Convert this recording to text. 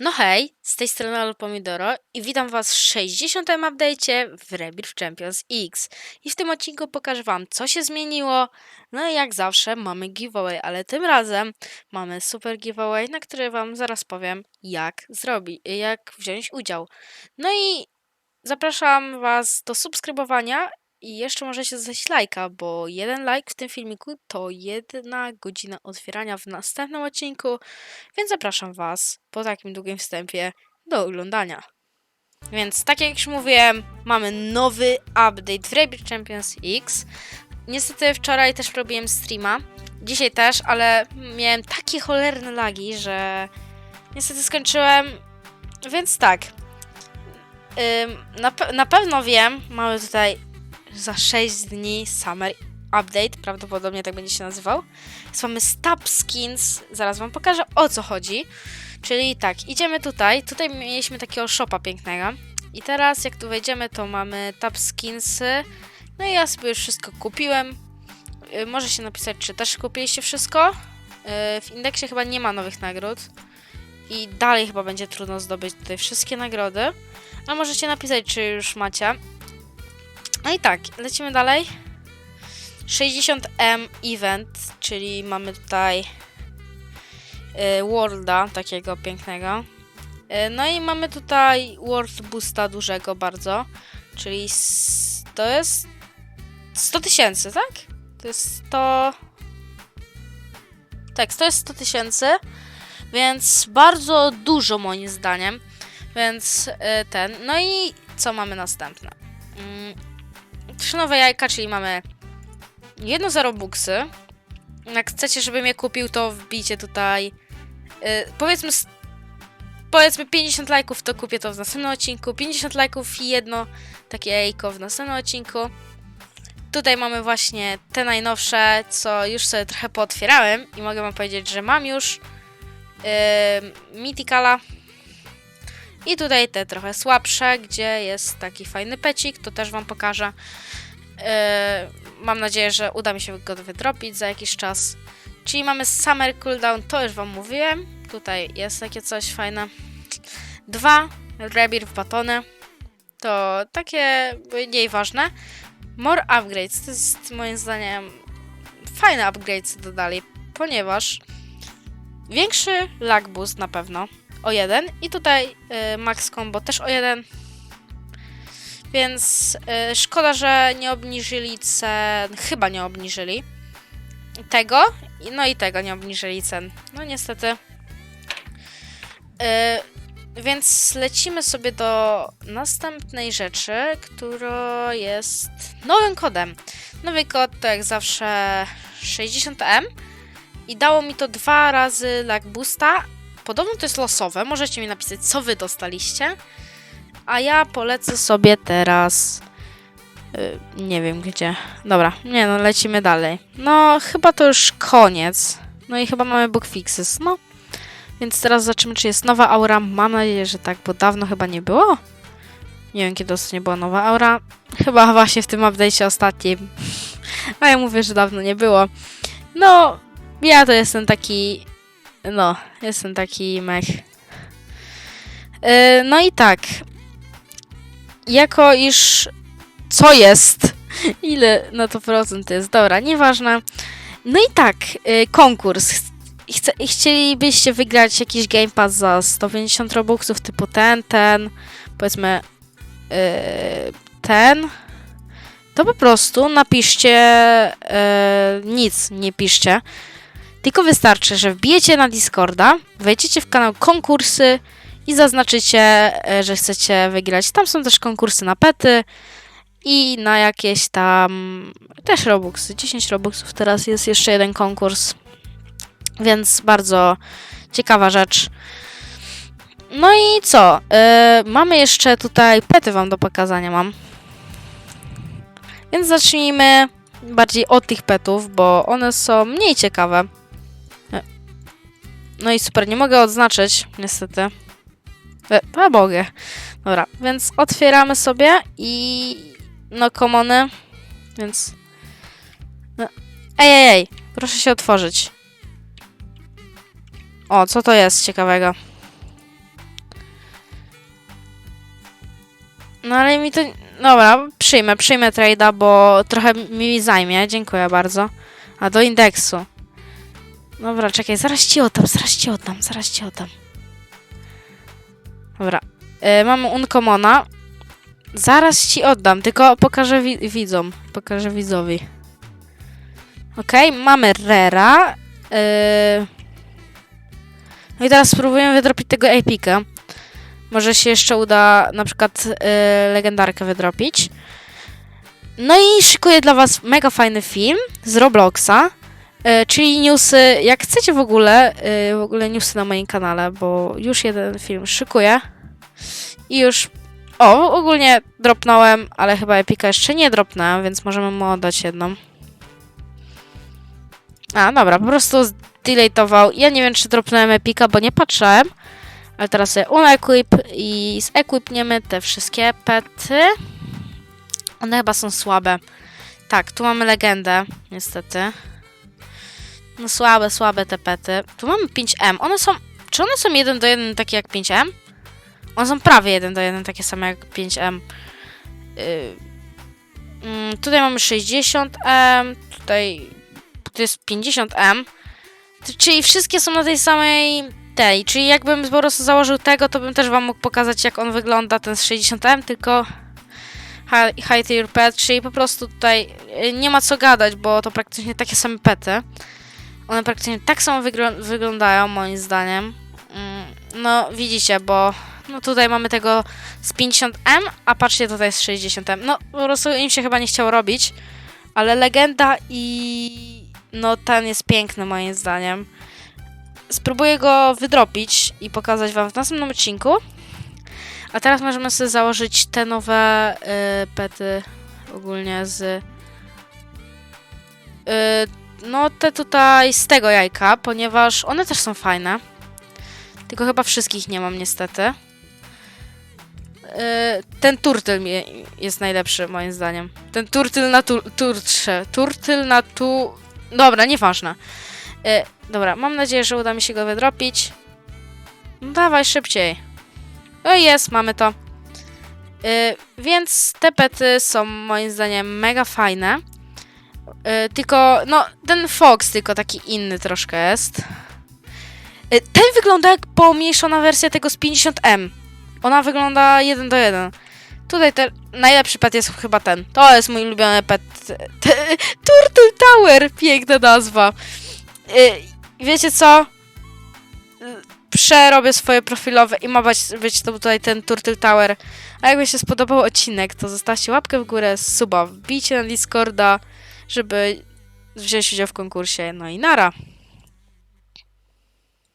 No hej, z tej strony Alo Pomidoro i witam was w 60. update'cie w Rebirth Champions X. I w tym odcinku pokażę wam, co się zmieniło. No i jak zawsze mamy giveaway, ale tym razem mamy super giveaway, na który wam zaraz powiem, jak zrobić, jak wziąć udział. No i zapraszam was do subskrybowania i jeszcze możecie zostać lajka, bo jeden like w tym filmiku to jedna godzina otwierania w następnym odcinku, więc zapraszam Was po takim długim wstępie do oglądania. Więc tak jak już mówiłem, mamy nowy update w Rabbit Champions X. Niestety wczoraj też robiłem streama, dzisiaj też, ale miałem takie cholerne lagi, że niestety skończyłem, więc tak. Na, pe- na pewno wiem, mamy tutaj za 6 dni Summer Update, prawdopodobnie tak będzie się nazywał. Więc mamy Stab Skins, zaraz wam pokażę o co chodzi. Czyli tak, idziemy tutaj, tutaj mieliśmy takiego shopa pięknego. I teraz jak tu wejdziemy, to mamy Tab Skinsy. No i ja sobie już wszystko kupiłem. Yy, Może się napisać, czy też kupiliście wszystko. Yy, W indeksie chyba nie ma nowych nagród. I dalej chyba będzie trudno zdobyć tutaj wszystkie nagrody. Ale możecie napisać, czy już macie. No i tak, lecimy dalej. 60M event, czyli mamy tutaj y, Worlda takiego pięknego. Y, no i mamy tutaj World Boosta dużego bardzo, czyli to jest 100 tysięcy, tak? To jest 100... Tak, to jest 100 tysięcy, więc bardzo dużo moim zdaniem. Więc y, ten, no i co mamy następne? Mm, trzy nowe jajka, czyli mamy jedno za Robuxy. Jak chcecie, żebym je kupił, to wbijcie tutaj. y, powiedzmy. Powiedzmy 50 lajków, to kupię to w następnym odcinku. 50 lajków i jedno takie jajko w następnym odcinku. Tutaj mamy właśnie te najnowsze, co już sobie trochę pootwierałem i mogę wam powiedzieć, że mam już yy, Mythicala. I tutaj te trochę słabsze, gdzie jest taki fajny pecik, to też wam pokażę. Yy, mam nadzieję, że uda mi się go wydropić za jakiś czas. Czyli mamy Summer Cooldown, to już wam mówiłem. Tutaj jest takie coś fajne. Dwa Rebirth batony. To takie mniej ważne. More upgrades. To jest moim zdaniem fajne upgrades dodali, ponieważ większy lag boost na pewno o jeden i tutaj y, max combo też o jeden. Więc y, szkoda, że nie obniżyli cen. Chyba nie obniżyli tego. No i tego nie obniżyli cen. No niestety. Y, więc lecimy sobie do następnej rzeczy, która jest nowym kodem. Nowy kod to jak zawsze 60M i dało mi to dwa razy lag boosta. Podobno to jest losowe. Możecie mi napisać, co wy dostaliście. A ja polecę sobie teraz. y, nie wiem gdzie. Dobra, nie no, lecimy dalej. No, chyba to już koniec. No i chyba mamy book fixes, no. Więc teraz zobaczymy, czy jest nowa aura. Mam nadzieję, że tak, bo dawno chyba nie było. Nie wiem, kiedy ostatnio była nowa aura. Chyba właśnie w tym update'cie ostatnim. A ja mówię, że dawno nie było. No, ja to jestem taki. No, jestem taki mech. Yy, no i tak. Jako iż. Co jest? Ile na to procent jest? Dobra, nieważne. No i tak, yy, konkurs. Chce, chcielibyście wygrać jakiś Game Pass za 150 Robuxów typu ten, ten, powiedzmy yy, ten, to po prostu napiszcie yy, nic, nie piszcie. Tylko wystarczy, że wbijecie na Discorda, wejdziecie w kanał konkursy i zaznaczycie, e, że chcecie wygrać. Tam są też konkursy na pety i na jakieś tam też Robuxy. 10 Robuxów teraz jest jeszcze jeden konkurs. Więc bardzo ciekawa rzecz. No i co? E, mamy jeszcze tutaj pety wam do pokazania mam. Więc zacznijmy bardziej od tych petów, bo one są mniej ciekawe. No i super, nie mogę odznaczyć, niestety. E, a mogę. Dobra, więc otwieramy sobie i... No, komony. Więc... No. Ej, ej, ej, proszę się otworzyć. O, co to jest ciekawego? No ale mi to... Dobra, przyjmę, przyjmę trade'a, bo trochę mi zajmie. Dziękuję bardzo. A do indeksu. Dobra, czekaj, zaraz ci oddam, zaraz ci oddam, zaraz ci oddam. Dobra. E, mamy Uncommona. Zaraz ci oddam, tylko pokażę wi- widzom. Pokażę widzowi. Okej, mamy Rera. E, no i teraz spróbujemy wydropić tego Epika. Może się jeszcze uda na przykład e, legendarkę wydropić. No i szykuję dla was mega fajny film z Robloxa. E, czyli newsy, jak chcecie w ogóle, e, w ogóle newsy na moim kanale, bo już jeden film szykuję. I już. O, ogólnie dropnąłem, ale chyba Epika jeszcze nie dropnąłem, więc możemy mu oddać jedną. A, dobra, po prostu zdeletował. Ja nie wiem, czy dropnąłem Epika, bo nie patrzyłem. Ale teraz sobie unequip i zequipniemy te wszystkie pety. One chyba są słabe. Tak, tu mamy legendę, niestety. No słabe, słabe te pety. Tu mamy 5M. One są... Czy one są 1 do 1 takie jak 5M? One są prawie 1 do 1 takie same jak 5M. Yy, mm, tutaj mamy 60M. Tutaj... To jest 50M. T- Czyli wszystkie są na tej samej tej. Czyli jakbym po prostu założył tego, to bym też wam mógł pokazać jak on wygląda, ten z 60M, tylko hi- high tier pet, czyli po prostu tutaj y, nie ma co gadać, bo to praktycznie takie same pety. One praktycznie tak samo wygl- wyglądają, moim zdaniem. Mm, No, widzicie, bo no tutaj mamy tego z 50M, a patrzcie tutaj z 60M. No, po prostu im się chyba nie chciało robić, ale legenda i no ten jest piękny moim zdaniem. Spróbuję go wydropić i pokazać wam w następnym odcinku. A teraz możemy sobie założyć te nowe y, pety ogólnie z y, no te tutaj z tego jajka, ponieważ one też są fajne. Tylko chyba wszystkich nie mam niestety. Y, ten turtyl jest najlepszy moim zdaniem. Ten turtyl na tu, turtrze. Turtyl na tu... Dobra, nieważne. Y, dobra, mam nadzieję, że uda mi się go wydropić. No dawaj szybciej. No jest, mamy to. Y, więc te pety są moim zdaniem mega fajne. Y, tylko, no, ten Fox tylko taki inny troszkę jest. Y, ten wygląda jak pomniejszona wersja tego z 50M. Ona wygląda 1 do 1. Tutaj ten najlepszy pet jest chyba ten. To jest mój ulubiony pet. Turtle Tower! Piękna nazwa. Y, wiecie co? Przerobię swoje profilowe i ma być, być to tutaj ten Turtle Tower. A jakby się spodobał odcinek, to zostawcie łapkę w górę, suba, wbijcie na Discorda, żeby wziąć udział w konkursie. No i nara.